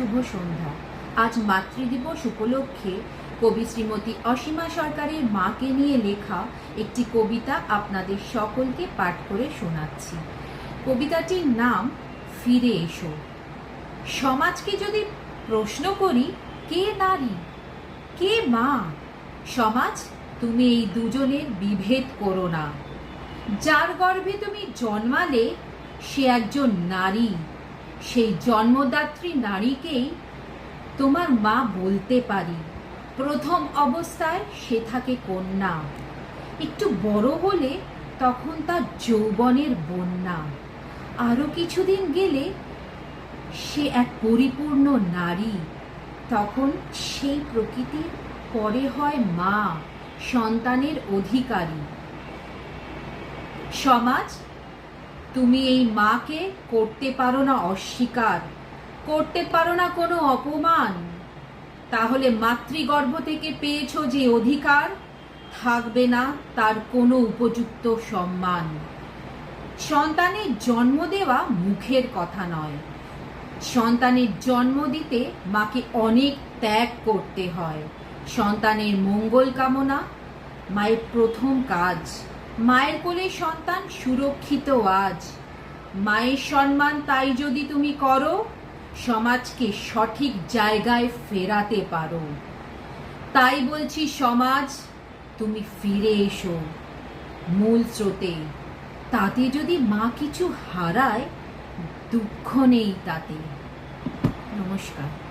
শুভ সন্ধ্যা। আজ মাতৃদিবস উপলক্ষে কবি শ্রীমতী অসীমা সরকারের মাকে নিয়ে লেখা একটি কবিতা আপনাদের সকলকে পাঠ করে শোনাচ্ছি। কবিতাটির নাম, ফিরে এসো। সমাজকে যদি প্রশ্ন করি, কে নারী? কে মা? সমাজ, তুমি এই দুজনের বিভেদ করো না। যার গর্ভে তুমি জন্মালে, সে একজন নারী। সেই জন্মদাত্রী নারীকেই তোমার মা বলতে পারি। প্রথম অবস্থায় সে থাকে কন্যা। একটু বড় হলে তখন তার যৌবনের বন্যা। আরও কিছুদিন গেলে সে এক পরিপূর্ণ নারী। তখন সেই প্রকৃতির পরে হয় মা, সন্তানের অধিকারী। সমাজ তুমি এই মাকে করতে পারো না অস্বীকার, করতে পারো না কোনো অপমান। তাহলে মাতৃগর্ভ থেকে পেয়েছ যে অধিকার, থাকবে না তার কোনো উপযুক্ত সম্মান। সন্তানের জন্ম দেওয়া মুখের কথা নয়। সন্তানের জন্ম দিতে মাকে অনেক ত্যাগ করতে হয়। সন্তানের মঙ্গল কামনা, মায়ের প্রথম কাজ। মায়ের কোলে সন্তান সুরক্ষিত আজ। মায়ের সম্মান তাই যদি তুমি করো, সমাজকে সঠিক জায়গায় ফেরাতে পারো। তাই বলছি সমাজ, তুমি ফিরে এসো। মূল স্রোতে, তাতে যদি মা কিছু হারায়, দুঃখ নেই তাতে। নমস্কার।